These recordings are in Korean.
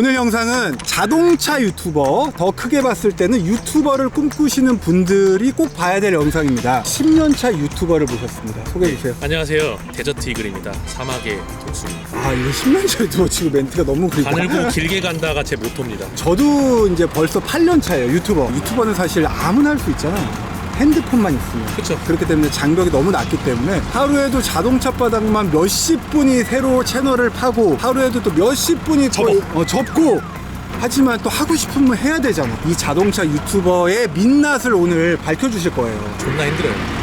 오늘 영상은 자동차 유튜버 더 크게 봤을 때는 유튜버를 꿈꾸시는 분들이 꼭 봐야 될 영상입니다 10년차 유튜버를 모셨습니다 소개해 주세요 안녕하세요. 데저트 이글입니다. 사막의 독수입니다. 아 이거 10년차 유튜버 치고 멘트가 너무 그립다 가늘고 길게 간다가 제 모토입니다. 저도 이제 벌써 8년 차예요 유튜버 유튜버는 사실 아무나 할 수 있잖아요 핸드폰만 있으면 그쵸. 그렇기 때문에 장벽이 너무 낮기 때문에 하루에도 자동차 바닥만 몇십 분이 새로 채널을 파고 하루에도 또 몇십 분이 접어. 또, 어, 접고 하지만 또 하고 싶으면 해야 되잖아 이 자동차 유튜버의 민낯을 오늘 밝혀주실 거예요 존나 힘들어요.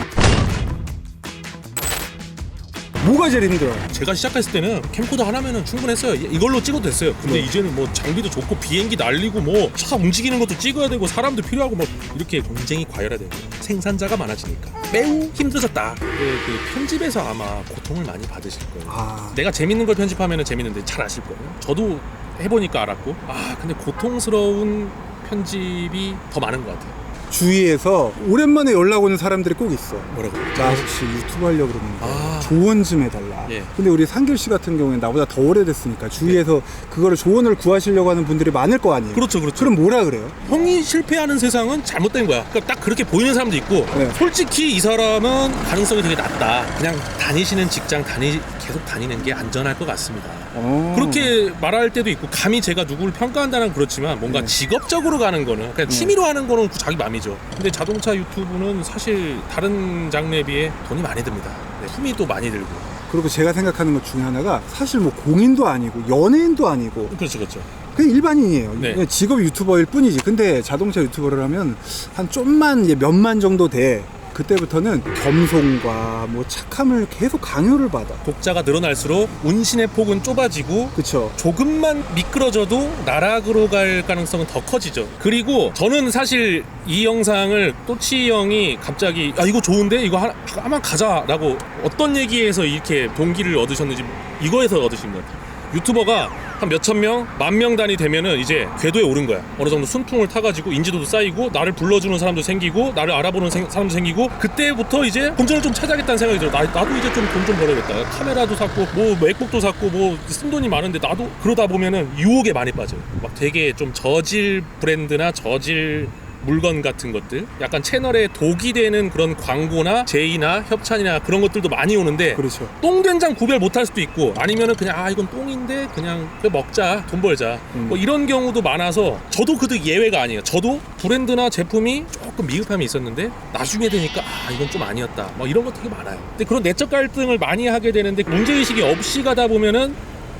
뭐가 제일 힘들어요? 제가 시작했을 때는 캠코더 하나면은 충분했어요. 이- 이걸로 찍어도 됐어요. 근데 네. 이제는 뭐 장비도 좋고 비행기 날리고 뭐 차 움직이는 것도 찍어야 되고 사람도 필요하고 뭐 이렇게 경쟁이 과열화되고 생산자가 많아지니까 매우 힘들어졌다. 그, 그 편집에서 아마 고통을 많이 받으실 거예요. 아 내가 재밌는 걸 편집하면 재밌는데 잘 아실 거예요. 저도 해보니까 알았고 아 근데 고통스러운 편집이 더 많은 것 같아요. 주위에서 오랜만에 연락 오는 사람들이 꼭 있어 뭐라고? 나 혹시 유튜브 하려고 그러는데 아. 조언 좀 해달라. 예. 근데 우리 상길 씨 같은 경우에는 나보다 더 오래됐으니까 주위에서 그거를 조언을 구하시려고 하는 분들이 많을 거 아니에요. 그렇죠, 그렇죠. 그럼 뭐라 그래요? 형이 실패하는 세상은 잘못된 거야. 그러니까 딱 그렇게 보이는 사람도 있고, 네. 솔직히 이 사람은 가능성이 되게 낮다. 그냥 다니시는 직장 다니 계속 다니는 게 안전할 것 같습니다. 어. 그렇게 말할 때도 있고, 감히 제가 누구를 평가한다는 건 그렇지만 뭔가 네. 직업적으로 가는 거는 그냥 취미로 하는 거는 자기 맘이죠. 근데 자동차 유튜브는 사실 다른 장르에 비해 돈이 많이 듭니다. 네, 품이 또 많이 들고. 그리고 제가 생각하는 것 중에 하나가 사실 뭐 공인도 아니고 연예인도 아니고 그렇죠, 그렇죠. 그냥 일반인이에요. 네. 직업 유튜버일 뿐이지. 근데 자동차 유튜버를 하면 한 좀만 이제 몇만 정도 돼. 그때부터는 겸손과 뭐 착함을 계속 강요를 받아. 독자가 늘어날수록 운신의 폭은 좁아지고 그쵸? 조금만 미끄러져도 나락으로 갈 가능성은 더 커지죠. 그리고 저는 사실 이 영상을 또치 형이 갑자기 아 이거 좋은데 이거 하나 한번 가자라고 어떤 얘기에서 이렇게 동기를 얻으셨는지 이거에서 얻으신 것 같아요. 유튜버가 한 몇천 명, 만 명 단위 되면은 이제 궤도에 오른 거야. 어느 정도 순풍을 타가지고 인지도도 쌓이고 나를 불러주는 사람도 생기고 나를 알아보는 생- 사람도 생기고 그때부터 이제 본전을 좀 찾아야겠다는 생각이 들어. 나, 나도 이제 좀 돈 좀 벌어야겠다. 카메라도 샀고 뭐 맥북도 샀고 뭐 쓴 돈이 많은데 나도 그러다 보면은 유혹에 많이 빠져요. 막 되게 좀 저질 브랜드나 저질 물건 같은 것들 약간 채널에 독이 되는 그런 광고나 제의나 협찬이나 그런 것들도 많이 오는데 그렇죠. 똥된장 구별 못할 수도 있고 아니면은 그냥 아 이건 똥인데 그냥 그냥 먹자 돈 벌자 음. 뭐 이런 경우도 많아서 저도 그도 예외가 아니에요 저도 브랜드나 제품이 조금 미흡함이 있었는데 나중에 되니까 아 이건 좀 아니었다 뭐 이런 거 되게 많아요 근데 그런 내적 갈등을 많이 하게 되는데 문제의식이 없이 가다 보면은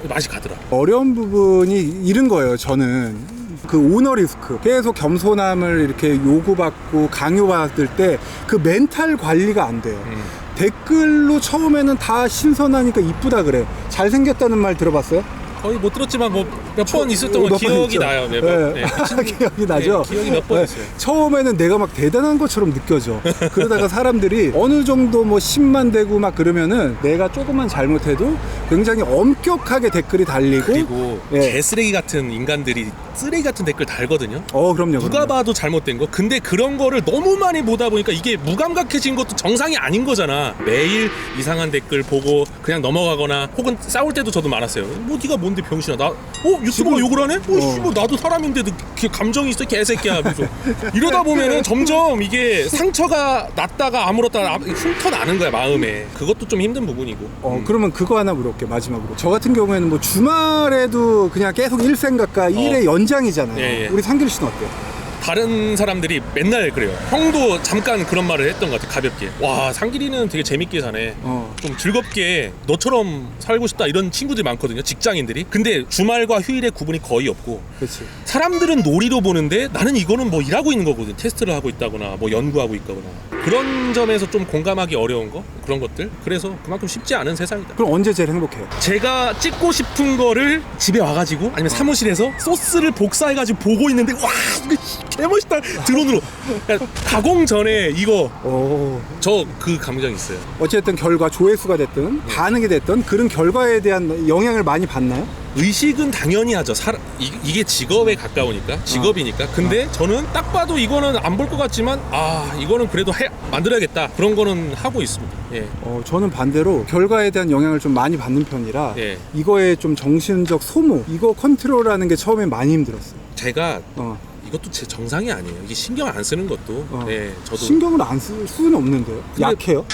맛이 가더라 어려운 부분이 이런 거예요. 저는 그 오너 리스크 계속 겸손함을 이렇게 요구받고 강요받을 때 그 멘탈 관리가 안 돼요. 음. 댓글로 처음에는 다 신선하니까 이쁘다 그래. 잘생겼다는 말 들어봤어요? 거의 못 들었지만 뭐 몇 번 있었던 건 몇번 기억이 있죠. 나요 매번 네. 네. 기억이 나죠? 네, 기억이 몇번 네. 있어요 처음에는 내가 막 대단한 것처럼 느껴져. 그러다가 사람들이 어느 정도 뭐 10만 되고 막 그러면은 내가 조금만 잘못해도 굉장히 엄격하게 댓글이 달리고 그리고 예. 개쓰레기 같은 인간들이 쓰레기 같은 댓글 달거든요 어 그럼요. 누가 그럼요. 봐도 잘못된 거. 근데 그런 거를 너무 많이 보다 보니까 이게 무감각해진 것도 정상이 아닌 거잖아. 매일 이상한 댓글 보고 그냥 넘어가거나 혹은 싸울 때도 저도 많았어요. 뭐 네가 뭔데 병신아. 나 어, 유튜버가 욕을 하네? 어, 어. 씨, 뭐 나도 사람인데 너그 감정이 있어 개새끼야. 하면서 이러다 보면은 점점 이게 상처가 났다가 아물었다가 훑어나는 거야 마음에. 그것도 좀 힘든 부분이고. 어, 음. 그러면 그거 하나 물어볼게 마지막으로. 저 같은 경우에는 뭐 주말에도 그냥 계속 일생각가 일의 연장이잖아요. 예, 예. 우리 상길 씨는 어때요? 다른 사람들이 맨날 그래요. 형도 잠깐 그런 말을 했던 것 같아 가볍게. 와 상길이는 되게 재밌게 사네. 어. 좀 즐겁게 너처럼 살고 싶다 이런 친구들이 많거든요 직장인들이 근데 주말과 휴일에 구분이 거의 없고 그렇지. 사람들은 놀이로 보는데 나는 이거는 뭐 일하고 있는 거거든 테스트를 하고 있다거나 뭐 연구하고 있거나 그런 점에서 좀 공감하기 어려운 거 그런 것들 그래서 그만큼 쉽지 않은 세상이다 그럼 언제 제일 행복해요? 제가 찍고 싶은 거를 집에 와가지고 아니면 사무실에서 소스를 복사해가지고 보고 있는데 와 이거 개멋있다 드론으로 그러니까 가공 전에 이거 오. 저 그 감정 이 있어요 어쨌든 결과 조회수가 됐든 네. 반응이 됐든 그런 결과에 대한 영향을 많이 받나요? 의식은 당연히 하죠. 사, 이, 게 직업에 가까우니까 직업이니까. 근데 저는 딱 봐도 이거는 안 볼 것 같지만 아 이거는 그래도 해, 만들어야겠다. 그런 거는 하고 있습니다. 예. 어, 저는 반대로 결과에 대한 영향을 좀 많이 받는 편이라 예. 이거에 좀 정신적 소모, 이거 컨트롤하는 게 처음에 많이 힘들었어요. 제가 어, 이것도 제 정상이 아니에요. 이게 신경 안 쓰는 것도. 어. 네, 저도 신경을 안 쓸 수는 없는데요. 약해요?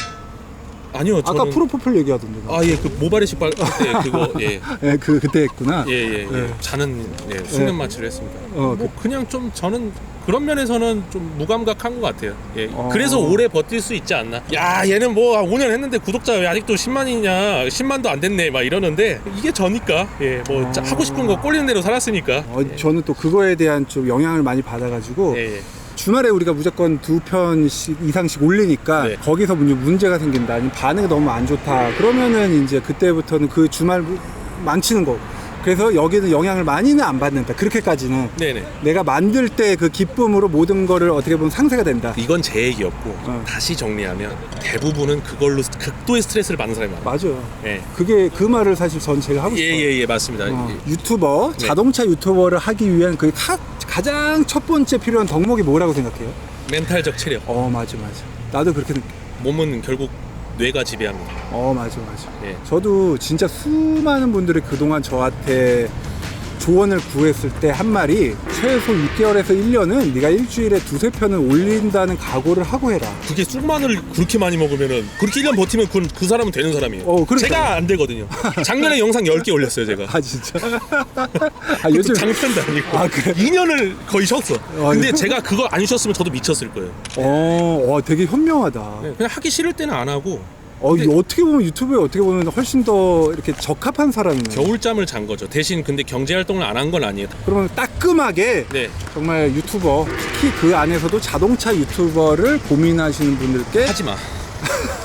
아니요. 아까 저는 프로포폴 얘기하던데. 아, 예. 그 모발이식 빨 그때 그거 예. 예, 그 그때 했구나. 예, 예, 예. 네. 자는 예, 수면 마취를 했습니다. 어, 뭐 그냥 좀 저는 그런 면에서는 좀 무감각한 것 같아요. 예. 어. 그래서 오래 버틸 수 있지 않나. 야, 얘는 뭐 5년 했는데 구독자 왜 아직도 10만이냐, 10만도 안 됐네, 막 이러는데 이게 저니까. 예, 뭐 어. 짜- 하고 싶은 거 꼴리는 대로 살았으니까. 어, 저는 또 그거에 대한 좀 영향을 많이 받아가지고 예, 예. 주말에 우리가 무조건 두 편씩 이상씩 올리니까 네. 거기서 문제- 문제가 생긴다. 아니면 반응이 너무 안 좋다. 그러면은 이제 그때부터는 그 주말 망치는 거고 그래서 여기는 영향을 많이는 안 받는다 그렇게까지는 네네. 내가 만들 때 그 기쁨으로 모든 거를 어떻게 보면 상쇄가 된다 이건 제 얘기였고 어. 다시 정리하면 대부분은 그걸로 스- 극도의 스트레스를 받는 사람이 많아요. 맞아 예. 그게 그 말을 사실 전 제가 하고 예, 싶어요 예, 예, 맞습니다. 어, 예. 유튜버 네. 자동차 유튜버를 하기 위한 그 가, 가장 첫 번째 필요한 덕목이 뭐라고 생각해요? 멘탈적 체력. 어 맞아 맞아 나도 그렇게 느껴 몸은 결국 뇌가 지배합니다. 어 맞아 맞아 예. 저도 진짜 수많은 분들이 그동안 저한테 조언을 구했을 때 한 말이 최소 6개월에서 1년은 네가 일주일에 두세 편을 올린다는 각오를 하고 해라. 그게 쑥마늘 그렇게 많이 먹으면은 그렇게 1년 버티면 그, 그 사람은 되는 사람이에요. 어, 그러니까요. 제가 안 되거든요. 작년에 영상 10개 올렸어요, 제가. 아 진짜? 아 요즘 장편도 아니고 아, 그래? 2년을 거의 쉬었어. 근데 이거- 제가 그거 안 쉬었으면 저도 미쳤을 거예요. 어, 와 되게 현명하다. 네, 그냥 하기 싫을 때는 안 하고 어, 근데- 어떻게 보면 유튜브에 어떻게 보면 훨씬 더 이렇게 적합한 사람이네. 겨울잠을 잔 거죠. 대신 근데 경제 활동을 안 한 건 아니에요. 그러면 따끔하게 네. 정말 유튜버 특히 그 안에서도 자동차 유튜버를 고민하시는 분들께 하지 마.